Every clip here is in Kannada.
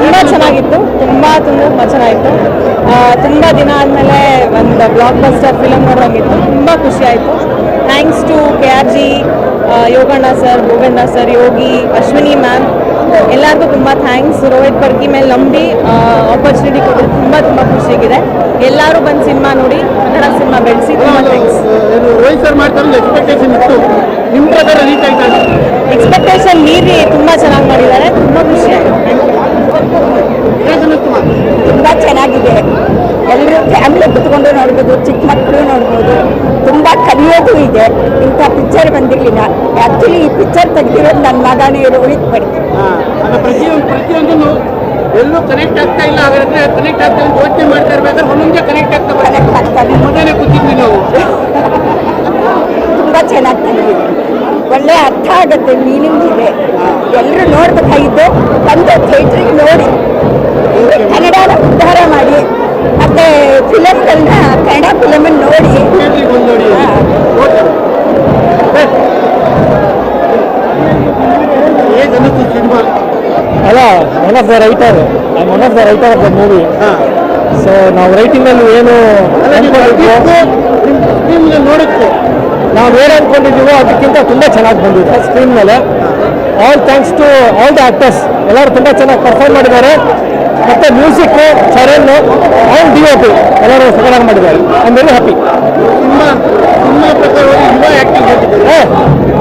ತುಂಬ ಚೆನ್ನಾಗಿತ್ತು ತುಂಬ ತುಂಬ ಚೆನ್ನಾಗಿತ್ತು. ತುಂಬ ದಿನ ಆದಮೇಲೆ ಒಂದು ಬ್ಲಾಕ್ ಬಸ್ಟರ್ ಫಿಲಮ್ ನೋಡೋಂಗಿತ್ತು ತುಂಬ ಖುಷಿ ಆಯಿತು. Thanks to K R G Yoganna sir Govinda sir Yogi Ashwini ma'am ಎಲ್ಲರಿಗೂ ತುಂಬ ಥ್ಯಾಂಕ್ಸ್ ರೋಹಿತ್ ಬರ್ಗಿ ಮೇಲೆ ನಂಬಿ ಆಪರ್ಚುನಿಟಿ ಕೊಟ್ಟರು ತುಂಬ ತುಂಬ ಖುಷಿಯಾಗಿದೆ. ಎಲ್ಲರೂ ಬಂದು ಸಿನಿಮಾ ನೋಡಿ ಕನ್ನಡ ಸಿನಿಮಾ ಬೆಳೆಸಿ ತುಂಬ ಥ್ಯಾಂಕ್ಸ್ ರೋಹಿತ್ ಸರ್ ಮಾಡ್ತಾರೆ ಎಕ್ಸ್ಪೆಕ್ಟೇಷನ್ ಇತ್ತು. ನಿಮ್ಮ ಪ್ರಕಾರ ರೀಚ್ ಆಯ್ತಾ ಎಕ್ಸ್ಪೆಕ್ಟೇಷನ್ ಮೀರಿ ತುಂಬ ಚೆನ್ನಾಗಿ ಮಾಡಿದ್ದಾರೆ. ಕಲಿಯೋದು ಇದೆ ಇಂಥ ಪಿಕ್ಚರ್ ಬಂದಿರಲಿಲ್ಲ ಆ್ಯಕ್ಚುಲಿ ಈ ಪಿಕ್ಚರ್ ತೆಗೆದಿರೋದು ನನ್ನ ಮಗನೇ ರೋಹಿತ್ ಉಳಿತು ಅದು ಪ್ರತಿಯೊಂದು ಪ್ರತಿಯೊಂದನ್ನು ಎಲ್ಲೂ ಕನೆಕ್ಟ್ ಆಗ್ತಾ ಇಲ್ಲ. ಹಾಗಾದ್ರೆ ಕನೆಕ್ಟ್ ಆಗ್ತಾ ಯೋಚನೆ ಮಾಡ್ತಾ ಇರ್ಬೇಕಾದ್ರೆ ಒಂದೊಂದೇ ಕನೆಕ್ಟ್ ಆಗ್ತಾ ಕನೆಕ್ಟ್ ಆಗ್ತಾನೆ ಮೊದಲೇ ಕೂತಿದ್ವಿ ನಾವು. ತುಂಬ ಚೆನ್ನಾಗಿ ತೆಗೆದಿದೆ ಒಳ್ಳೆ ಅರ್ಥ ಆಗುತ್ತೆ ಮೀನಿಂಗ್ ಇದೆ. ಎಲ್ಲರೂ ನೋಡ್ಬೇಕಾಗಿದ್ದು ಬಂದು ಥಿಯೇಟ್ರಿಗೆ ನೋಡಿ. ಅಲ್ಲ one of the writer I one of the writer of the movie ಹಾಂ. ಸೊ ನಾವು ರೈಟಿಂಗಲ್ಲಿ ಏನು ನೋಡಿತ್ತು. ನಾವು ಏನು ಅನ್ಕೊಂಡಿದ್ದೀವೋ ಅದಕ್ಕಿಂತ ತುಂಬ ಚೆನ್ನಾಗಿ ಬಂದಿದೆ. ಸ್ಕ್ರೀನ್ ಮೇಲೆ. All thanks to all the actors ಎಲ್ಲರೂ ತುಂಬ ಚೆನ್ನಾಗಿ ಪರ್ಫಾರ್ಮ್ ಮಾಡಿದ್ದಾರೆ. ಮತ್ತೆ music Charan all D O P ಎಲ್ಲರೂ ಸಕಲಾಗಿ ಮಾಡಿದ್ದಾರೆ. I am very happy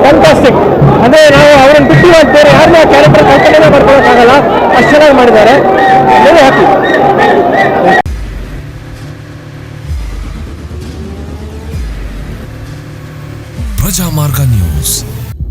fantastic ಅಂದರೆ ನಾವು ಅವ್ರನ್ನ ಬಿಟ್ಟು ಬೇರೆ ಯಾರನ್ನ ಕ್ಯಾರೆಕ್ಟರ್ ಕಲ್ಪನೆ ಮಾಡ್ಕೊಳ್ಳೋಕ್ಕಾಗಲ್ಲ. ಅಷ್ಟು ಚೆನ್ನಾಗಿ ಮಾಡಿದ್ದಾರೆ. Very happy Prajamarga news.